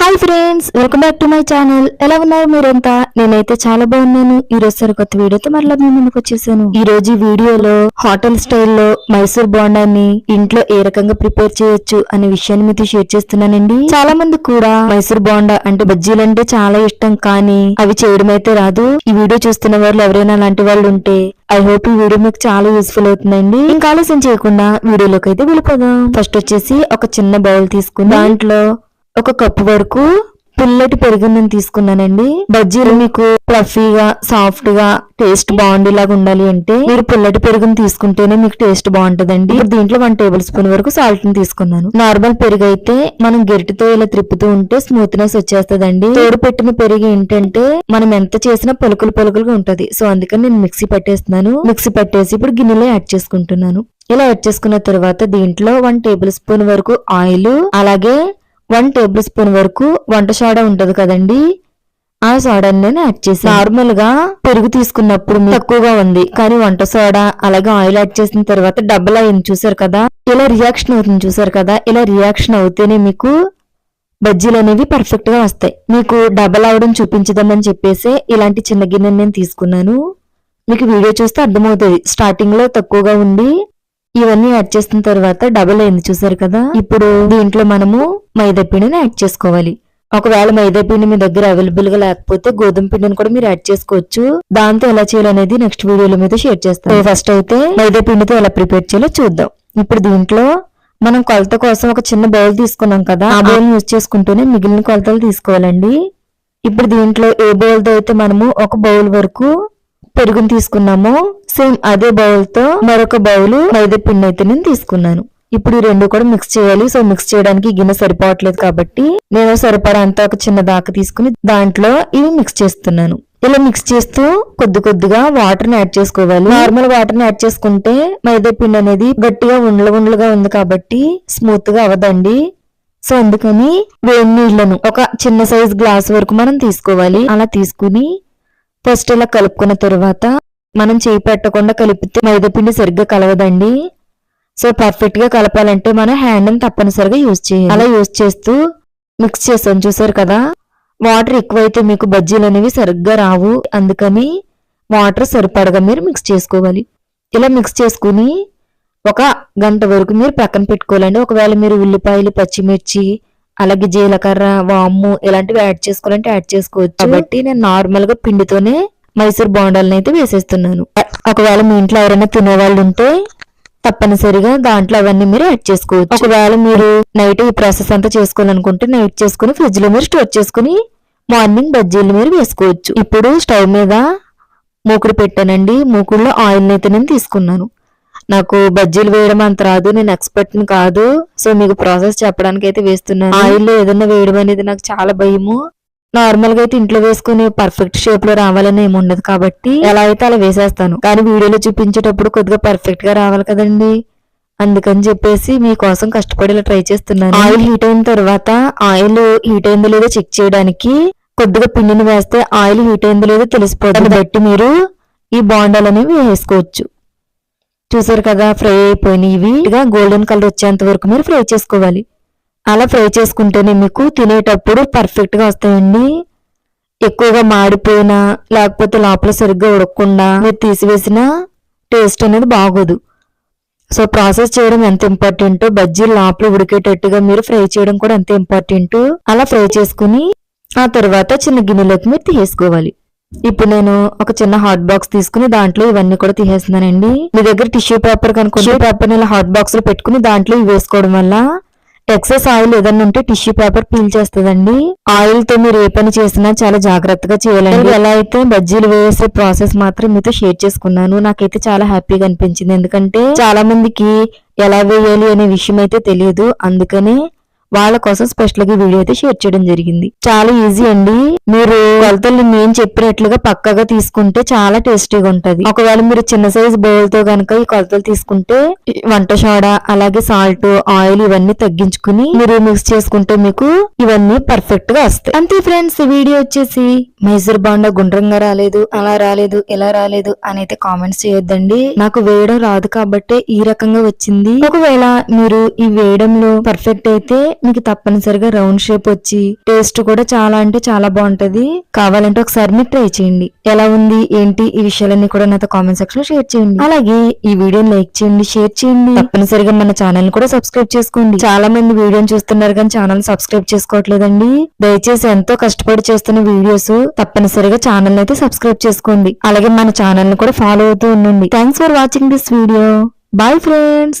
Hi friends welcome back to my channel. ఎలా ఉన్నారు మీరంతా? నేనైతే చాలా బాగున్నాను. ఈ రోజు సరి కొత్త వీడియోతో మరలా మీ ముందుకు వచ్చేసాను. ఈ రోజు వీడియోలో హోటల్ స్టైల్లో మైసూర్ బోండాన్ని ఇంట్లో ఏ రకంగా ప్రిపేర్ చేయొచ్చు అనే విషయాన్ని మీతో షేర్ చేస్తున్నానండి. చాలా మంది కూడా మైసూర్ బోండా అంటే బజ్జీలు అంటే చాలా ఇష్టం కానీ అవి చేయడం అయితే రాదు. ఈ వీడియో చూస్తున్న వాళ్ళు ఎవరైనా అలాంటి వాళ్ళు ఉంటే ఐ హోప్ ఈ వీడియో మీకు చాలా యూస్ఫుల్ అవుతుందండి. ఇంకా ఆలస్యం చేయకుండా వీడియోలోకి అయితే వెళ్ళిపోదాం. ఫస్ట్ వచ్చేసి ఒక చిన్న బౌల్ తీసుకుని దాంట్లో ఒక కప్పు వరకు పుల్లటి పెరుగుని తీసుకున్నానండి. బజ్జీలు మీకు ఫ్లఫీగా సాఫ్ట్గా టేస్ట్ బాగుండేలాగా ఉండాలి అంటే మీరు పుల్లటి పెరుగుని తీసుకుంటేనే మీకు టేస్ట్ బాగుంటదండి. దీంట్లో వన్ టేబుల్ స్పూన్ వరకు సాల్ట్ని తీసుకున్నాను. నార్మల్ పెరుగు అయితే మనం గెరిటితో ఇలా త్రిప్పుతూ ఉంటే స్మూత్నెస్ వచ్చేస్తదండి. తోడు పెట్టిన పెరుగు ఏంటంటే మనం ఎంత చేసినా పలుకులు పలుకులుగా ఉంటది. సో అందుకని నేను మిక్సీ పట్టేస్తున్నాను. మిక్సీ పట్టేసి ఇప్పుడు గిన్నెలో యాడ్ చేసుకుంటున్నాను. ఇలా యాడ్ చేసుకున్న తర్వాత దీంట్లో వన్ టేబుల్ స్పూన్ వరకు ఆయిల్ అలాగే వన్ టేబుల్ స్పూన్ వరకు వంట సోడా ఉంటది కదండి. ఆ సోడాని నేను యాడ్ చేసి నార్మల్గా పెరుగు తీసుకున్నప్పుడు తక్కువగా ఉంది. కానీ వంట సోడా అలాగే ఆయిల్ యాడ్ చేసిన తర్వాత డబుల్ అయింది చూసారు కదా. ఇలా రియాక్షన్ అవుతుంది చూసారు కదా. ఇలా రియాక్షన్ అవుతేనే మీకు బజ్జీలు అనేవి పర్ఫెక్ట్గా వస్తాయి. మీకు డబల్ అవడం చూపించదామని చెప్పేసి ఇలాంటి చిన్న గిన్నె నేను తీసుకున్నాను. మీకు వీడియో చూస్తే అర్థమవుతుంది. స్టార్టింగ్లో తక్కువగా ఉండి ఇవన్నీ యాడ్ చేసిన తర్వాత డబుల్ అయింది చూసారు కదా? ఇప్పుడు దీంట్లో మనము మైదా పిండిని యాడ్ చేసుకోవాలి. ఒకవేళ మైదా పిండి మీ దగ్గర అవైలబుల్గా లేకపోతే గోధుమ పిండిని కూడా మీరు యాడ్ చేసుకోవచ్చు. దాంతో ఎలా చేయాలనేది నెక్స్ట్ వీడియోలో మీద షేర్ చేస్తాను. ఫస్ట్ అయితే మైదా పిండితో ఎలా ప్రిపేర్ చేయాలో చూద్దాం. ఇప్పుడు దీంట్లో మనం కొలత కోసం ఒక చిన్న బౌల్ తీసుకున్నాం కదా ఆ బౌల్ యూజ్ చేసుకుంటూనే మిగిలిన కొలతలు తీసుకోవాలండి. ఇప్పుడు దీంట్లో ఏ బౌల్తో అయితే మనము ఒక బౌల్ వరకు పెరుగుని తీసుకున్నామో. సేమ్ అదే బౌల్తో మరొక బౌల్ మైదా పిండి అయితే నేను తీసుకున్నాను. ఇప్పుడు ఈ రెండు కూడా మిక్స్ చేయాలి. సో మిక్స్ చేయడానికి గిన్నె సరిపోవట్లేదు కాబట్టి నేను సరిపడా అంతా ఒక చిన్న దాకా తీసుకుని దాంట్లో ఇవి మిక్స్ చేస్తున్నాను. ఇలా మిక్స్ చేస్తూ కొద్ది కొద్దిగా వాటర్ని యాడ్ చేసుకోవాలి. నార్మల్ వాటర్ని యాడ్ చేసుకుంటే మైదా పిండి అనేది గట్టిగా ఉండలు ఉండలుగా ఉంది కాబట్టి స్మూత్గా అవదండి సో అందుకని వేడి నీళ్ళను ఒక చిన్న సైజ్ గ్లాస్ వరకు మనం తీసుకోవాలి. అలా తీసుకుని ఫస్ట్ ఇలా కలుపుకున్న తర్వాత మనం చేయి పెట్టకుండా కలిపితే మైదాపిండి సరిగ్గా కలవదండి. సో పర్ఫెక్ట్గా కలపాలంటే మనం హ్యాండ్ తప్పనిసరిగా యూజ్ చేయాలి. అలా యూజ్ చేస్తూ మిక్స్ చేసాను చూసారు కదా? వాటర్ ఎక్కువైతే మీకు బజ్జీలు అనేవి సరిగ్గా రావు. అందుకని వాటర్ సరిపడగా మీరు మిక్స్ చేసుకోవాలి. ఇలా మిక్స్ చేసుకుని ఒక గంట వరకు మీరు పక్కన పెట్టుకోవాలండి. ఒకవేళ మీరు ఉల్లిపాయలు పచ్చిమిర్చి అలాగే జీలకర్ర వాము ఇలాంటివి యాడ్ చేసుకోవాలంటే యాడ్ చేసుకోవచ్చు. కాబట్టి నేను నార్మల్గా పిండితోనే మైసూర్ బోండాలను అయితే వేసేస్తున్నాను. ఒకవేళ మీ ఇంట్లో ఎవరైనా తినేవాళ్ళు ఉంటే తప్పనిసరిగా దాంట్లో అవన్నీ మీరు యాడ్ చేసుకోవచ్చు. ఒకవేళ మీరు నైట్ ఈ ప్రాసెస్ అంతా చేసుకోవాలనుకుంటే నైట్ చేసుకుని ఫ్రిడ్జ్లో మీరు స్టోర్ చేసుకుని మార్నింగ్ బజ్జీలు మీరు వేసుకోవచ్చు. ఇప్పుడు స్టవ్ మీద మూకుడు పెట్టానండి. మూకుడులో ఆయిల్ అయితే నేను తీసుకున్నాను. నాకు బజ్జీలు వేయడం అంత రాదు నేను ఎక్స్పర్ట్ కాదు. సో మీకు ప్రాసెస్ చెప్పడానికి అయితే వేస్తున్నాను. ఆయిల్ ఏదైనా వేయడం అనేది నాకు చాలా భయము. నార్మల్గా అయితే ఇంట్లో వేసుకుని పర్ఫెక్ట్ షేప్లో రావాలని ఏమి ఉండదు కాబట్టి ఎలా అయితే అలా వేసేస్తాను. కానీ వీడియోలో చూపించేటప్పుడు కొద్దిగా పర్ఫెక్ట్గా రావాలి కదండి. అందుకని చెప్పేసి మీకోసం కష్టపడి ఇలా ట్రై చేస్తున్నాను. ఆయిల్ హీట్ అయిన తర్వాత ఆయిల్ హీట్ అయిందో లేదో చెక్ చేయడానికి కొద్దిగా పిండిని వేస్తే ఆయిల్ హీట్ అయిందో లేదో తెలిసిపోతుంది. బట్టి మీరు ఈ బాండాలు అనేవి వేసుకోవచ్చు. చూసారు కదా ఫ్రై అయిపోయినాయి ఇవి. గోల్డెన్ కలర్ వచ్చేంత వరకు మీరు ఫ్రై చేసుకోవాలి. అలా ఫ్రై చేసుకుంటేనే మీకు తినేటప్పుడు పర్ఫెక్ట్గా వస్తాయండి. ఎక్కువగా మాడిపోయినా లేకపోతే లోపల సరిగ్గా ఉడకకుండా మీరు తీసివేసిన టేస్ట్ అనేది బాగోదు. సో ప్రాసెస్ చేయడం ఎంత ఇంపార్టెంట్ బజ్జీలు లోపల ఉడికేటట్టుగా మీరు ఫ్రై చేయడం కూడా అంతే ఇంపార్టెంట్ అలా ఫ్రై చేసుకుని ఆ తర్వాత చిన్న గిన్నెలోకి మీరు తీసుకోవాలి. ఇప్పుడు నేను ఒక చిన్న హాట్ బాక్స్ తీసుకుని దాంట్లో ఇవన్నీ కూడా తీసేస్తున్నానండి. మీ దగ్గర టిష్యూ పేపర్ కనుక పేపర్ ఇలా హాట్ బాక్స్లో పెట్టుకుని దాంట్లో ఇవి వేసుకోవడం వల్ల ఎక్సెస్ ఆయిల్ ఏదన్నా ఉంటే టిష్యూ పేపర్ పీల్ చేస్తుందండి. ఆయిల్తో మీరు ఏ పని చేసినా చాలా జాగ్రత్తగా చేయాలండి. ఎలా అయితే బజ్జీలు వేసే ప్రాసెస్ మాత్రం మీతో షేర్ చేసుకున్నాను. నాకైతే చాలా హ్యాపీగా అనిపించింది. ఎందుకంటే చాలా మందికి ఎలా వేయాలి అనే విషయం అయితే తెలియదు. అందుకనే వాళ్ళ కోసం స్పెషల్గా వీడియో అయితే షేర్ చేయడం జరిగింది. చాలా ఈజీ అండి. మీరు కొలతలు నేను చెప్పినట్లుగా పక్కగా తీసుకుంటే చాలా టేస్టీగా ఉంటది. ఒకవేళ మీరు చిన్న సైజ్ బౌల్తో గనక ఈ కొలతలు తీసుకుంటే వంట సోడా అలాగే సాల్ట్ ఆయిల్ ఇవన్నీ తగ్గించుకుని మీరు మిక్స్ చేసుకుంటే మీకు ఇవన్నీ పర్ఫెక్ట్గా వస్తాయి. అంతే ఫ్రెండ్స్ వీడియో వచ్చేసి మైసూర్ బాండా గుండ్రంగా రాలేదు అలా రాలేదు ఇలా రాలేదు అని అయితే కామెంట్స్ చేయొద్దండి. నాకు వేయడం రాదు కాబట్టి ఈ రకంగా వచ్చింది. ఒకవేళ మీరు ఈ వేయడంలో పర్ఫెక్ట్ అయితే మీకు తప్పనిసరిగా రౌండ్ షేప్ వచ్చి టేస్ట్ కూడా చాలా అంటే చాలా బాగుంటది. కావాలంటే ఒకసారి మీరు ట్రై చేయండి. ఎలా ఉంది ఏంటి ఈ విషయాలన్నీ కూడా నాతో కామెంట్ సెక్షన్లో షేర్ చేయండి. అలాగే ఈ వీడియోని లైక్ చేయండి షేర్ చేయండి. తప్పనిసరిగా మన ఛానల్ కూడా సబ్స్క్రైబ్ చేసుకోండి. చాలా మంది వీడియోని చూస్తున్నారు కానీ ఛానల్ సబ్స్క్రైబ్ చేసుకోవట్లేదండి. దయచేసి ఎంతో కష్టపడి చేస్తున్న వీడియోస్ తప్పనిసరిగా ఛానల్ అయితే సబ్స్క్రైబ్ చేసుకోండి. అలాగే మన ఛానల్ని కూడా ఫాలో అవుతూ ఉండండి. Thanks for watching this video bye friends